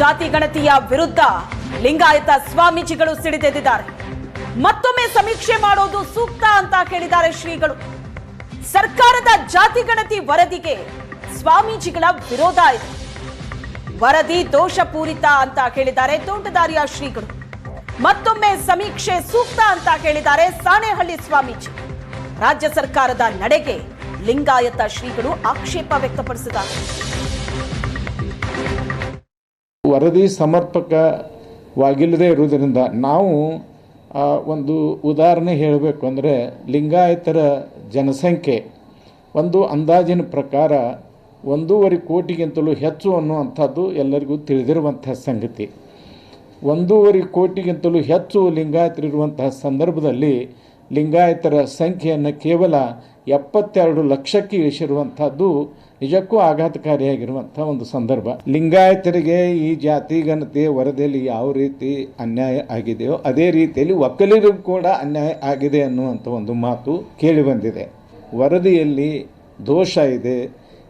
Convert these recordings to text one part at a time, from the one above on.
ಜಾತಿ ಗಣತಿಯ ವಿರುದ್ಧ ಲಿಂಗಾಯತ ಸ್ವಾಮೀಜಿಗಳು ಸಿಡಿದೆದ್ದಿದ್ದಾರೆ. ಮತ್ತೊಮ್ಮೆ ಸಮೀಕ್ಷೆ ಮಾಡೋದು ಸೂಕ್ತ ಅಂತ ಕೇಳಿದ್ದಾರೆ ಶ್ರೀಗಳು. ಸರ್ಕಾರದ ಜಾತಿ ಗಣತಿ ವರದಿಗೆ ಸ್ವಾಮೀಜಿಗಳ ವಿರೋಧ ಇದೆ. ವರದಿ ದೋಷಪೂರಿತ ಅಂತ ಕೇಳಿದ್ದಾರೆ ತೋಂಟದಾರಿಯ ಶ್ರೀಗಳು. ಮತ್ತೊಮ್ಮೆ ಸಮೀಕ್ಷೆ ಸೂಕ್ತ ಅಂತ ಕೇಳಿದ್ದಾರೆ ಸಾಣೆಹಳ್ಳಿ ಸ್ವಾಮೀಜಿ. ರಾಜ್ಯ ಸರ್ಕಾರದ ನಡೆಗೆ ಲಿಂಗಾಯತ ಶ್ರೀಗಳು ಆಕ್ಷೇಪ ವ್ಯಕ್ತಪಡಿಸಿದ್ದಾರೆ. ವರದಿ ಸಮರ್ಪಕವಾಗಿಲ್ಲದೆ ಇರುವುದರಿಂದ ನಾವು ಒಂದು ಉದಾಹರಣೆ ಹೇಳಬೇಕು ಅಂದರೆ ಲಿಂಗಾಯತರ ಜನಸಂಖ್ಯೆ. ಒಂದು ಅಂದಾಜಿನ ಪ್ರಕಾರ ಒಂದೂವರೆ ಕೋಟಿಗಿಂತಲೂ ಹೆಚ್ಚು ಅನ್ನುವಂಥದ್ದು ಎಲ್ಲರಿಗೂ ತಿಳಿದಿರುವಂತಹ ಸಂಗತಿ. ಒಂದೂವರೆ ಕೋಟಿಗಿಂತಲೂ ಹೆಚ್ಚು ಲಿಂಗಾಯತರಿರುವಂತಹ ಸಂದರ್ಭದಲ್ಲಿ ಲಿಂಗಾಯತರ ಸಂಖ್ಯೆಯನ್ನು ಕೇವಲ ಎಪ್ಪತ್ತೆರಡು ಲಕ್ಷಕ್ಕೆ ಇಳಿಸಿರುವಂಥದ್ದು ನಿಜಕ್ಕೂ ಆಘಾತಕಾರಿಯಾಗಿರುವಂಥ ಒಂದು ಸಂದರ್ಭ. ಲಿಂಗಾಯತರಿಗೆ ಈ ಜಾತಿ ಘನತೆ ವರದಿಯಲ್ಲಿ ಯಾವ ರೀತಿ ಅನ್ಯಾಯ ಆಗಿದೆಯೋ ಅದೇ ರೀತಿಯಲ್ಲಿ ಒಕ್ಕಲಿಗರಿಗೂ ಕೂಡ ಅನ್ಯಾಯ ಆಗಿದೆ ಅನ್ನುವಂಥ ಒಂದು ಮಾತು ಕೇಳಿಬಂದಿದೆ ವರದಿಯಲ್ಲಿ ದೋಷ ಇದೆ.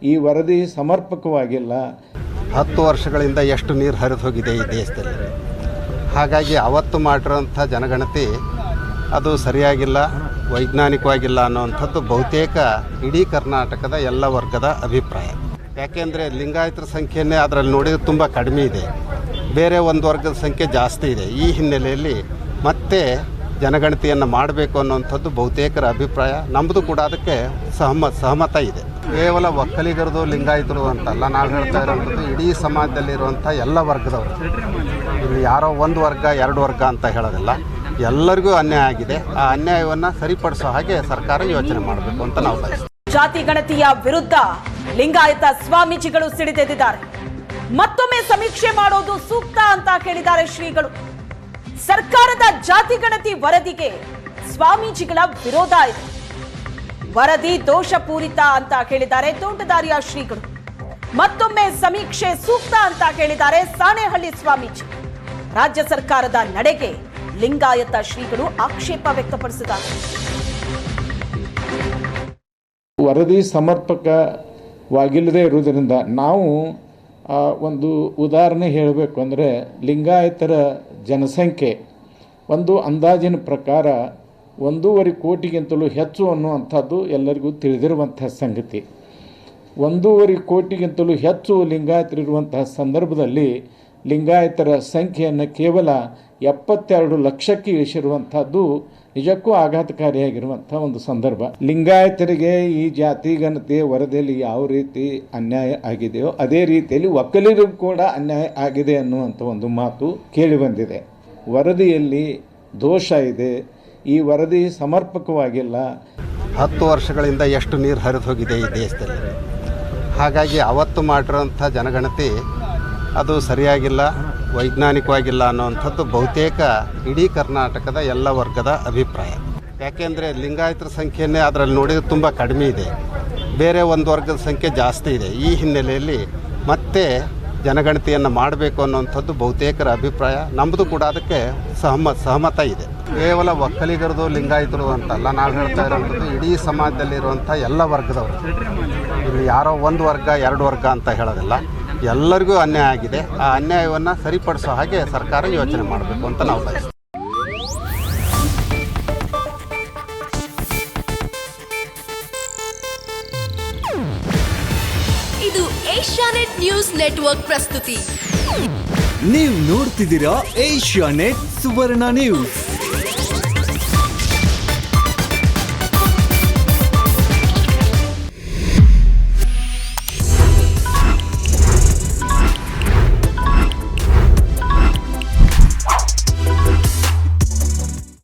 ಈ ವರದಿ ಸಮರ್ಪಕವಾಗಿಲ್ಲ. ಹತ್ತು ವರ್ಷಗಳಿಂದ ಎಷ್ಟು ನೀರು ಹರಿದು ಹೋಗಿದೆ ಈ ದೇಶದಲ್ಲಿ. ಹಾಗಾಗಿ ಅವತ್ತು ಮಾಡಿರೋಂಥ ಜನಗಣತಿ ಅದು ಸರಿಯಾಗಿಲ್ಲ. ವೈಜ್ಞಾನಿಕವಾಗಿಲ್ಲ ಅನ್ನುವಂಥದ್ದು ಬಹುತೇಕ ಇಡೀ ಕರ್ನಾಟಕದ ಎಲ್ಲ ವರ್ಗದ ಅಭಿಪ್ರಾಯ. ಯಾಕೆಂದರೆ ಲಿಂಗಾಯತರ ಸಂಖ್ಯೆನೇ ಅದರಲ್ಲಿ ನೋಡಿದ್ರೆ ತುಂಬ ಕಡಿಮೆ ಇದೆ. ಬೇರೆ ಒಂದು ವರ್ಗದ ಸಂಖ್ಯೆ ಜಾಸ್ತಿ ಇದೆ. ಈ ಹಿನ್ನೆಲೆಯಲ್ಲಿ ಮತ್ತೆ ಜನಗಣತಿಯನ್ನು ಮಾಡಬೇಕು ಅನ್ನುವಂಥದ್ದು ಬಹುತೇಕರ ಅಭಿಪ್ರಾಯ. ನಮ್ಮದು ಕೂಡ ಅದಕ್ಕೆ ಸಹಮ, ಸಹಮತ ಇದೆ. ಕೇವಲ ಒಕ್ಕಲಿಗರದು, ಲಿಂಗಾಯತರು ಅಂತಲ್ಲ. ನಾವು ಹೇಳ್ತಾ ಇರೋವಂಥದ್ದು ಇಡೀ ಸಮಾಜದಲ್ಲಿರುವಂಥ ಎಲ್ಲ ವರ್ಗದವರು. ಇಲ್ಲಿ ಯಾರೋ ಒಂದು ವರ್ಗ, ಎರಡು ವರ್ಗ ಅಂತ ಹೇಳೋದಿಲ್ಲ. ಎಲ್ಲರಿಗೂ ಅನ್ಯಾಯ ಆಗಿದೆ. ಆ ಅನ್ಯಾಯವನ್ನ ಸರಿಪಡಿಸೋ ಹಾಗೆ ಸರ್ಕಾರ ಯೋಚನೆ ಮಾಡಬೇಕು ಅಂತ ನಾವು ಜಾತಿ ಗಣತಿಯ ವಿರುದ್ಧ ಲಿಂಗಾಯತ ಸ್ವಾಮೀಜಿಗಳು ಸಿಡಿದೆದ್ದಿದ್ದಾರೆ. ಮತ್ತೊಮ್ಮೆ ಸಮೀಕ್ಷೆ ಮಾಡೋದು ಸೂಕ್ತ ಅಂತ ಕೇಳಿದ್ದಾರೆ ಶ್ರೀಗಳು. ಸರ್ಕಾರದ ಜಾತಿ ಗಣತಿ ವರದಿಗೆ ಸ್ವಾಮೀಜಿಗಳ ವಿರೋಧ ಇದೆ. ವರದಿ ದೋಷಪೂರಿತ ಅಂತ ಕೇಳಿದ್ದಾರೆ ತೋಟದಾರಿಯ ಶ್ರೀಗಳು. ಮತ್ತೊಮ್ಮೆ ಸಮೀಕ್ಷೆ ಸೂಕ್ತ ಅಂತ ಕೇಳಿದ್ದಾರೆ ಸಾಣೆಹಳ್ಳಿ ಸ್ವಾಮೀಜಿ. ರಾಜ್ಯ ಸರ್ಕಾರದ ನಡೆಗೆ ಲಿಂಗಾಯತ ಶ್ರೀಗಳು ಆಕ್ಷೇಪ ವ್ಯಕ್ತಪಡಿಸಿದ್ದಾರೆ. ವರದಿ ಸಮರ್ಪಕವಾಗಿಲ್ಲದೆ ಇರುವುದರಿಂದ ನಾವು ಒಂದು ಉದಾಹರಣೆ ಹೇಳಬೇಕು ಅಂದರೆ ಲಿಂಗಾಯತರ ಜನಸಂಖ್ಯೆ. ಒಂದು ಅಂದಾಜಿನ ಪ್ರಕಾರ ಒಂದೂವರೆ ಕೋಟಿಗಿಂತಲೂ ಹೆಚ್ಚು ಅನ್ನುವಂಥದ್ದು ಎಲ್ಲರಿಗೂ ತಿಳಿದಿರುವಂಥ ಸಂಗತಿ. ಒಂದೂವರೆ ಕೋಟಿಗಿಂತಲೂ ಹೆಚ್ಚು ಲಿಂಗಾಯತರಿರುವಂತಹ ಸಂದರ್ಭದಲ್ಲಿ ಲಿಂಗಾಯತರ ಸಂಖ್ಯೆಯನ್ನು ಕೇವಲ ಎಪ್ಪತ್ತೆರಡು ಲಕ್ಷಕ್ಕೆ ಇಳಿಸಿರುವಂಥದ್ದು ನಿಜಕ್ಕೂ ಆಘಾತಕಾರಿಯಾಗಿರುವಂಥ ಒಂದು ಸಂದರ್ಭ. ಲಿಂಗಾಯತರಿಗೆ ಈ ಜಾತಿ ಘನತೆ ವರದಿಯಲ್ಲಿ ಯಾವ ರೀತಿ ಅನ್ಯಾಯ ಆಗಿದೆಯೋ ಅದೇ ರೀತಿಯಲ್ಲಿ ಒಕ್ಕಲಿಗರಿಗೂ ಕೂಡ ಅನ್ಯಾಯ ಆಗಿದೆ ಅನ್ನುವಂಥ ಒಂದು ಮಾತು ಕೇಳಿಬಂದಿದೆ ವರದಿಯಲ್ಲಿ ದೋಷ ಇದೆ. ಈ ವರದಿ ಸಮರ್ಪಕವಾಗಿಲ್ಲ. ಹತ್ತು ವರ್ಷಗಳಿಂದ ಎಷ್ಟು ನೀರು ಹರಿದು ಹೋಗಿದೆ ಈ ದೇಶದಲ್ಲಿ. ಹಾಗಾಗಿ ಅವತ್ತು ಮಾಡಿರೋಂಥ ಜನಗಣತಿ ಅದು ಸರಿಯಾಗಿಲ್ಲ, ವೈಜ್ಞಾನಿಕವಾಗಿಲ್ಲ ಅನ್ನುವಂಥದ್ದು ಬಹುತೇಕ ಇಡೀ ಕರ್ನಾಟಕದ ಎಲ್ಲ ವರ್ಗದ ಅಭಿಪ್ರಾಯ. ಯಾಕೆಂದರೆ ಲಿಂಗಾಯತರ ಸಂಖ್ಯೆಯೇ ಅದರಲ್ಲಿ ನೋಡಿದ್ರೆ ತುಂಬ ಕಡಿಮೆ ಇದೆ. ಬೇರೆ ಒಂದು ವರ್ಗದ ಸಂಖ್ಯೆ ಜಾಸ್ತಿ ಇದೆ. ಈ ಹಿನ್ನೆಲೆಯಲ್ಲಿ ಮತ್ತೆ ಜನಗಣತಿಯನ್ನು ಮಾಡಬೇಕು ಅನ್ನುವಂಥದ್ದು ಬಹುತೇಕರ ಅಭಿಪ್ರಾಯ. ನಮ್ಮದು ಕೂಡ ಅದಕ್ಕೆ ಸಹಮ, ಸಹಮತ ಇದೆ. ಕೇವಲ ಒಕ್ಕಲಿಗರದು, ಲಿಂಗಾಯತರು ಅಂತಲ್ಲ, ನಾವು ಹೇಳ್ತಾ ಇರೋವಂಥದ್ದು ಇಡೀ ಸಮಾಜದಲ್ಲಿರುವಂಥ ಎಲ್ಲ ವರ್ಗದವರು. ಇಲ್ಲಿ ಯಾರೋ ಒಂದು ವರ್ಗ, ಎರಡು ವರ್ಗ ಅಂತ ಹೇಳೋದಿಲ್ಲ. ಎಲ್ಲರಿಗೂ ಅನ್ಯಾಯ ಆಗಿದೆ. ಆ ಅನ್ಯಾಯವನ್ನು ಸರಿಪಡಿಸೋ ಹಾಗೆ ಸರ್ಕಾರ ಯೋಚನೆ ಮಾಡಬೇಕು ಅಂತ ನಾವು ಬಯಸ್ತೀವಿ. ಇದು ಏಷ್ಯಾನೆಟ್ ನ್ಯೂಸ್ ನೆಟ್ವರ್ಕ್ ಪ್ರಸ್ತುತಿ. ನೀವು ನೋಡ್ತಿದ್ದೀರಾ ಏಷ್ಯಾನೆಟ್ ಸುವರ್ಣ ನ್ಯೂಸ್.